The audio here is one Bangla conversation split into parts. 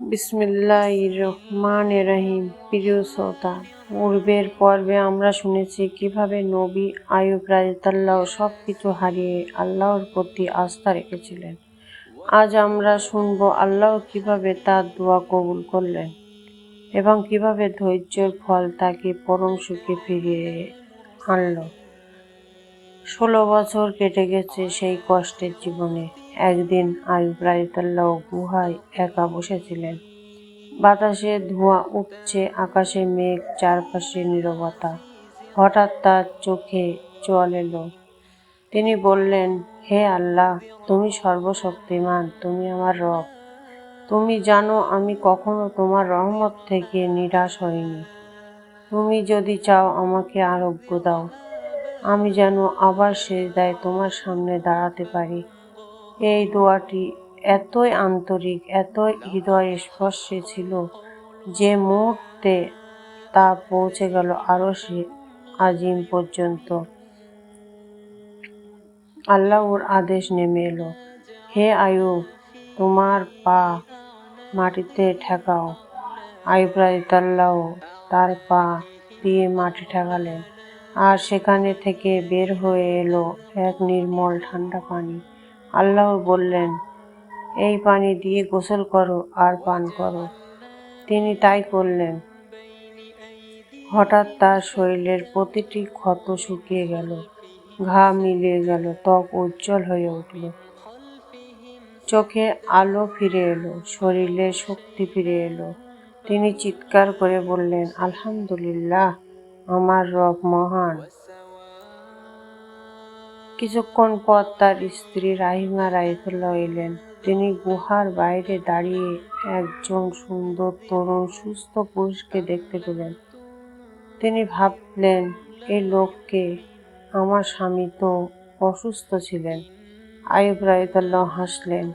বিসমিল্লাহ রহমান রহিম। প্রিয় শ্রোতা, পূর্বের পর্বে আমরা শুনেছি কীভাবে নবী আয়ুব রাজিতাল্লাহ সব কিছু হারিয়ে আল্লাহর প্রতি আস্থা রেখেছিলেন। আজ আমরা শুনব আল্লাহ কীভাবে তার দোয়া কবুল করলেন এবং কীভাবে ধৈর্যের ফল তাকে পরম সুখে ফিরিয়ে আনল। ষোলো বছর কেটে গেছে সেই কষ্টের জীবনে। একদিন আয়ুব রাজিতাল্লাহ গুহায় একা বসেছিলেন। বাতাসে ধোঁয়া উঠছে আকাশে মেঘ, চারপাশে নীরবতা। হঠাৎ তার চোখে জল এলো। তিনি বললেন, হে আল্লাহ, তুমি সর্বশক্তিমান, তুমি আমার রব। তুমি জানো আমি কখনো তোমার রহমত থেকে নিরাশ হইনি। তুমি যদি চাও আমাকে আরোগ্য দাও, আমি যেন আবার শেষ দায় তোমার সামনে দাঁড়াতে পারি। এই দোয়াটি এতই আন্তরিক, এতই হৃদয় স্পর্শে ছিল যে মুহূর্তে তা পৌঁছে গেল আরও সে আজিম পর্যন্ত। আল্লাহর আদেশ নেমে এলো। হে আয়ু তোমার পা মাটিতে ঠেকাও। আইব্রাহিতাল্লাহ তার পা দিয়ে মাটি ঠেকালেন। আর সেখানে থেকে বের হয়ে এলো এক নির্মল ঠান্ডা পানি। আল্লাহ বললেন, এই পানি দিয়ে গোসল করো আর পান করো। তিনি তাই করলেন। হঠাৎ তার শরীরের প্রতিটি ক্ষত শুকিয়ে গেল, ঘা মিলিয়ে গেল, ত্বক উজ্জ্বল হয়ে উঠল। চোখে আলো ফিরে এলো, শরীরে শক্তি ফিরে এলো। তিনি চিৎকার করে বললেন, আলহামদুলিল্লাহ, আমার রব মহান। কিছুক্ষণ পর তার স্ত্রী রাহিমা রাইতুল্লাহ এলেন। তিনি গুহার বাইরে দাঁড়িয়ে একজন সুন্দর তরুণ সুস্থ পুরুষকে দেখতে পেলেন। তিনি ভাবলেন এই লোককে আমার স্বামী তো অসুস্থ ছিলেন। আয়ুব রাইতুল্লাহ হাসলেন,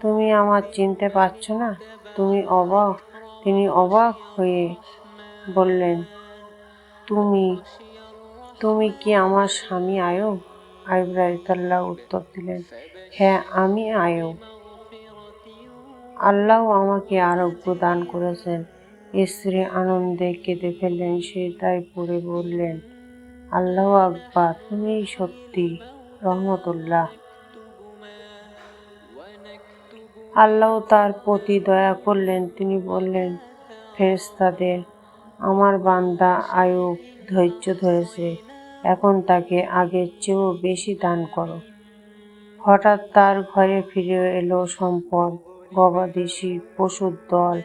তুমি আমার চিনতে পারছ না? তুমি অবাক? তিনি অবাক হয়ে বললেন, তুমি তুমি কি আমার স্বামী আয়ুব আয়ুব উত্তর দিলেন হ্যাঁ আমি আয়ুব আল্লাহ আমাকে আরোগ্য দান করেছেন। স্ত্রী আনন্দে কেঁদে ফেললেন, সে তাই পড়ে বললেন, আল্লাহ আকবার, তুমি সত্যি রহমতুল্লাহ। আল্লাহ তার প্রতি দয়া করলেন। তিনি বললেন ফেরেস্তাদের আমার বান্দা আয়ুব ধৈর্য ধরেছে। এখন তাকে আগের চেয়েও বেশি দান করো। হঠাৎ তার ঘরে ফিরে এলো সম্পদ, গবাদি শিব পশুর দল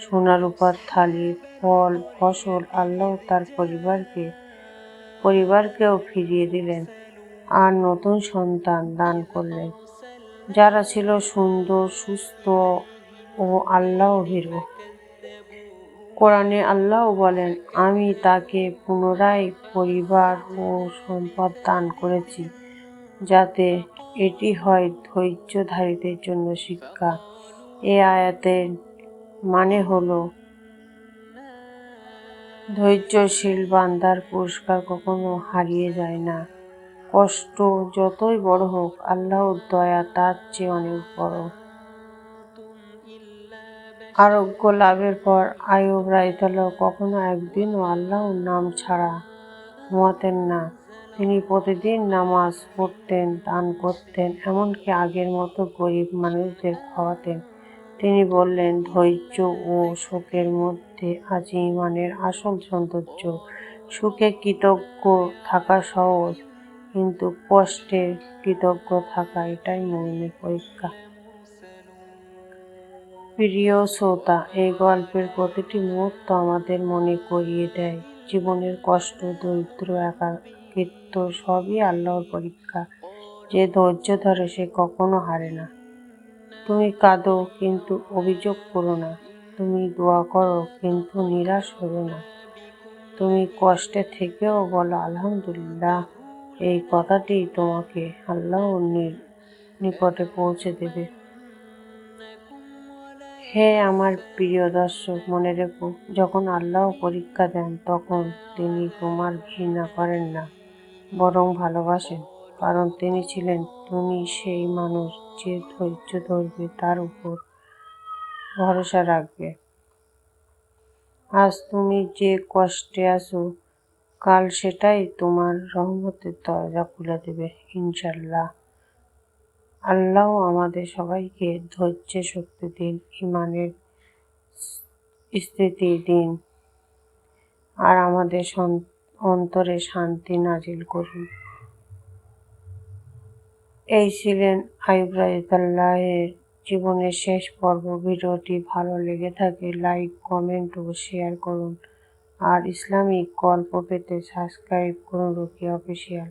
সোনার উপর থালি, ফল, ফসল, আল্লাহ তার পরিবারকে, পরিবারকেও ফিরিয়ে দিলেন আর নতুন সন্তান দান করলেন। যারা ছিল সুন্দর, সুস্থ ও আল্লাহ ভীরু কোরআনে আল্লাহ বলেন, আমি তাকে পুনরায় পরিবার ও সম্পদ দান করেছি, যাতে এটি হয় ধৈর্যধারীদের জন্য শিক্ষা। এ আয়াতের মানে হলো, ধৈর্যশীল বান্দার পুরস্কার কখনো হারিয়ে যায় না। কষ্ট যতই বড় হোক, আল্লাহর দয়া তার চেয়ে অনেক বড়। আরোগ্য লাভের পর আয়ুব রাইতাল্লাহ কখনো একদিনও আল্লাহর নাম ছাড়া ঘুমাতেন না। তিনি প্রতিদিন নামাজ পড়তেন, দান করতেন, এমনকি আগের মতো গরিব মানুষদের খাওয়াতেন। তিনি বললেন, ধৈর্য ও শোকের মধ্যে আজ ইমানের আসল সৌন্দর্য। সুখে কৃতজ্ঞ থাকা সহজ, কিন্তু কষ্টে কৃতজ্ঞ থাকা এটাই মনের পরীক্ষা। প্রিয় শ্রোতা, এই গল্পের প্রতিটি মুহূর্ত আমাদের মনে করিয়ে দেয়। জীবনের কষ্ট, দরিদ্র, একাকিত্ব সবই আল্লাহর পরীক্ষা। যে ধৈর্য ধরে সে কখনো হারে না। তুমি কাঁদো, কিন্তু অভিযোগ করো না। তুমি দোয়া করো, কিন্তু নিরাশ হবে না। তুমি কষ্টে থেকেও বলো, আলহামদুলিল্লাহ, এই কথাটি তোমাকে আল্লাহর নিকটে পৌঁছে দেবে। হে আমার প্রিয় দর্শক, মনে রেখো, যখন আল্লাহ পরীক্ষা দেন, তখন তিনি তোমার ঘৃণা করেন না, বরং ভালোবাসেন, কারণ তিনি ছিলেন তুমি সেই মানুষ যে ধৈর্য ধরবে, তার উপর ভরসা রাখবে। আজ তুমি যে কষ্টে আছো, কাল সেটাই তোমার রহমতের দরজা খুলে দেবে ইনশাল্লাহ আল্লাহ আমাদের সবাইকে ধৈর্যের শক্তি দিন ইমানের স্থিতি দিন, আর আমাদের অন্তরে শান্তি নাজিল করুন। এই ছিলেন আইব রাজিতাল্লাহের জীবনের শেষ পর্ব। ভিডিওটি ভালো লেগে থাকে, লাইক, কমেন্ট ও শেয়ার করুন। আর ইসলামিক গল্প পেতে সাবস্ক্রাইব করুন রুকি অফিসিয়াল।